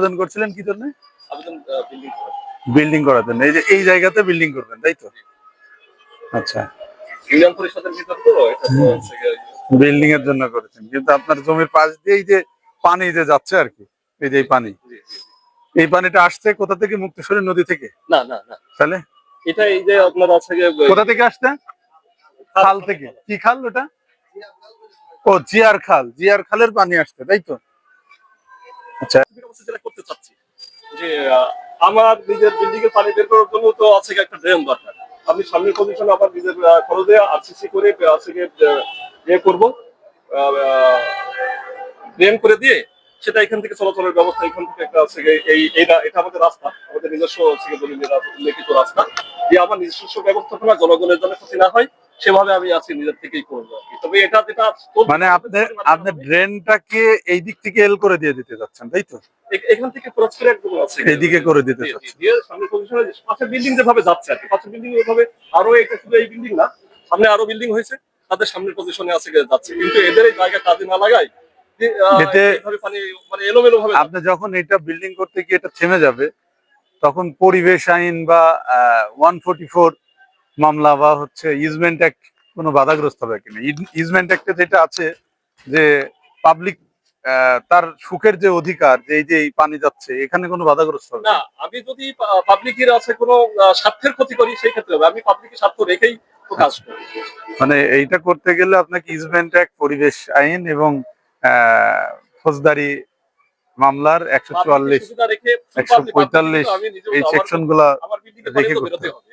আবেদন করছিলেন কি জন্য? বিল্ডিং বিল্ডিং করার। জন্য এই যে এই জায়গাতে বিল্ডিং করবেন তাই তো? আচ্ছা। ইউনিয়ন পরিষদের ভিতর তো বিল্ডিং এর জন্য করেছেন। কিন্তু আপনার জমির পাশ দিয়েই যে পানি যে যাচ্ছে আর কি এই যে পানি। এই পানিটা আসছে কোথা থেকে? মুক্তেশ্বরী নদী থেকে? না না না। তাহলে? এটা এই যে আপনার আছে কোথা থেকে আসছে? খাল থেকে। কি খাল ওটা? ও জিয়ার খাল। জিয়ার খালের পানি আসছে তাই তো? আচ্ছা। আমার নিজের বিল্ডিং পানি বের করার জন্য তো আছে একটা ড্রেন দরকার। আমি সামনের পজিশনে আমার নিজের খরচে আরসিসি করে আছে ইয়ে করব। ড্রেন করে দিয়ে সেটা এখান থেকে চলাচলের ব্যবস্থা এখান থেকে একটা আছে এই রা- এটা আমাদের রাস্তা। আমাদের নিজস্ব লিখিত রাস্তা। যে আমার নিজস্ব ব্যবস্থাপনা জনগণের জন্য ক্ষতি না হয়। সেভাবে আমি আছি নিজের থেকেই করব। তবে এটা যেটা মানে আপনি আপনি ড্রেনটাকে এই দিক থেকে এল করে দিয়ে দিতে যাচ্ছেন তাই তো? এখান থেকে ক্রস করে একদম আছে এইদিকে করে দিতে সামনে পজিশনে পাশের বিল্ডিং যেভাবে যাচ্ছে আর কি পাশের বিল্ডিং ওইভাবে আরও এটা শুধু এই বিল্ডিং না সামনে আরও বিল্ডিং হয়েছে তাদের সামনের পজিশনে আছে যাচ্ছে। কিন্তু এদের এই জায়গা কাজে না লাগায় মানে আপনি যখন এটা বিল্ডিং করতে গিয়ে এটা থেমে যাবে তখন পরিবেশ আইন বা ওয়ান ফোর্টি ফোর মামলা বা হচ্ছে ইজমেন্ট অ্যাক্ট কোনো বাধাগ্রস্ত হবে কিনা? ইজমেন্ট অ্যাক্টে যেটা আছে যে পাবলিক তার সুখের যে অধিকার যে এই যে পানি যাচ্ছে এখানে কোনো বাধাগ্রস্ত হবে না। আমি যদি পাবলিকের আছে কোনো স্বার্থের ক্ষতি করি সেই ক্ষেত্রে হবে। আমি পাবলিকের স্বার্থ রেখেই কাজ করি। মানে এইটা করতে গেলে আপনাকে ইজমেন্ট অ্যাক্ট পরিবেশ আইন এবং আহ, ফৌজদারি মামলার একশো চুয়াল্লিশ একশো পঁয়তাল্লিশ এই সেকশনগুলা দেখে করতে হবে।